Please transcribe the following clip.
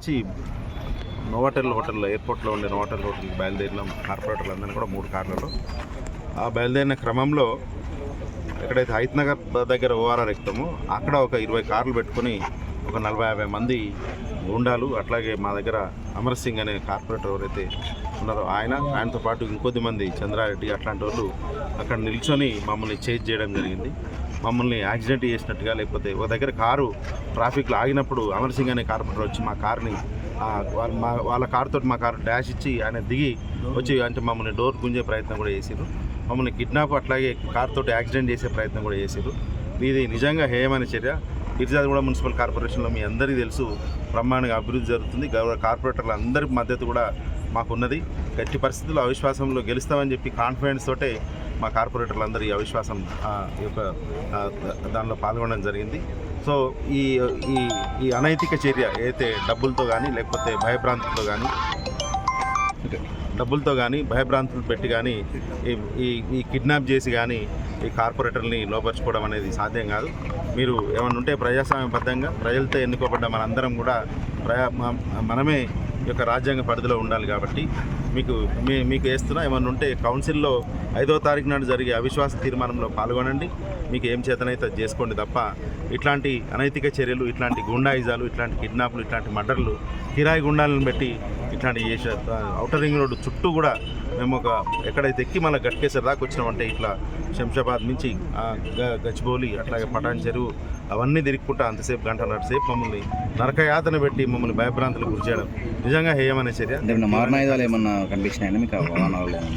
నుంచి Novotel hotel ఎయిర్పోర్ట్లో ఉండే నోవాటెల్ హోటల్కి బయలుదేరినాం కార్పొరేటర్లు అందరినీ కూడా మూడు కార్లలో. ఆ బయలుదేరిన క్రమంలో ఎక్కడైతే హైత్ నగర్ దగ్గర ఓఆర్ఆర్ ఎక్కుతామో అక్కడ ఒక ఇరవై కార్లు పెట్టుకొని ఒక నలభై యాభై మంది గుండాలు అట్లాగే మా దగ్గర అమర్ సింగ్ అనే కార్పొరేటర్ ఎవరైతే ఉన్నారో ఆయన ఆయనతో పాటు ఇంకొద్ది మంది చంద్రారెడ్డి అట్లాంటి వాళ్ళు అక్కడ నిల్చొని మమ్మల్ని చేజ్ చేయడం జరిగింది. మమ్మల్ని యాక్సిడెంట్ చేసినట్టుగా లేకపోతే ఒక దగ్గర కారు ట్రాఫిక్లో ఆగినప్పుడు అమర్ సింగ్ అనే కార్పొరేటర్ వచ్చి మా కార్ని వాళ్ళ మా వాళ్ళ కారుతో మా కారు డాష్ ఇచ్చి ఆయన దిగి వచ్చి అంటే మమ్మల్ని డోర్ గుంజే ప్రయత్నం కూడా చేసిరు మమ్మల్ని కిడ్నాప్ అట్లాగే కారుతో యాక్సిడెంట్ చేసే ప్రయత్నం కూడా చేశారు ఇది నిజంగా హేయమైన చర్య. ఇర్జాదిగూడ మున్సిపల్ కార్పొరేషన్లో మీ అందరికీ తెలుసు. బ్రహ్మాండంగా అభివృద్ధి జరుగుతుంది. గౌరవ కార్పొరేటర్ల అందరి మద్దతు కూడా మాకున్నది. గట్టి పరిస్థితుల్లో అవిశ్వాసంలో గెలుస్తామని చెప్పి కాన్ఫిడెన్స్ తోటే మా కార్పొరేటర్లు అందరూ ఈ అవిశ్వాసం యొక్క దానిలో పాల్గొనడం జరిగింది. సో ఈ ఈ ఈ అనైతిక చర్య ఏదైతే డబ్బులతో కానీ లేకపోతే భయభ్రాంతితో కానీ డబ్బులతో కానీ భయభ్రాంతులు పెట్టి కానీ ఈ ఈ ఈ కిడ్నాప్ చేసి కానీ ఈ కార్పొరేటర్ని లోపరుచుకోవడం అనేది సాధ్యం కాదు. మీరు ఏమైనా ఉంటే ప్రజాస్వామ్యబద్ధంగా ప్రజలతో ఎన్నుకోబడ్డ మనందరం కూడా ప్రజా మనమే యొక్క రాజ్యాంగ పరిధిలో ఉండాలి కాబట్టి మీకు మీ మీకు వేస్తున్నా ఏమైనా ఉంటే కౌన్సిల్లో ఐదో తారీఖు నాడు జరిగే అవిశ్వాస తీర్మానంలో పాల్గొనండి. మీకు ఏం చేతనైతే చేసుకోండి తప్ప ఇట్లాంటి అనైతిక చర్యలు ఇట్లాంటి గుండాయిజాలు ఇట్లాంటి కిడ్నాప్లు ఇట్లాంటి మర్డర్లు కిరాయి గుండాలను పెట్టి ఇట్లాంటి చేసే అవుటర్ రింగ్ రోడ్డు చుట్టూ కూడా మేము ఒక ఎక్కడైతే ఎక్కి మన గట్కేసర్ దాకా వచ్చినామంటే ఇట్లా శంషాబాద్ నుంచి గచ్చిబౌలి అట్లాగే పటాన్ చెరువు అవన్నీ తిరుగుకుంటా అంతసేపు గంటన్నర సేపు మమ్మల్ని నరకయాతన పెట్టి మమ్మల్ని భయభ్రాంతులకు గురి చేయడం. నిజంగా హేయమైన చర్య? ఏమన్నా మారణాయుధాలు ఏమన్నా కనిపించినాయని మీకు వాహనాలు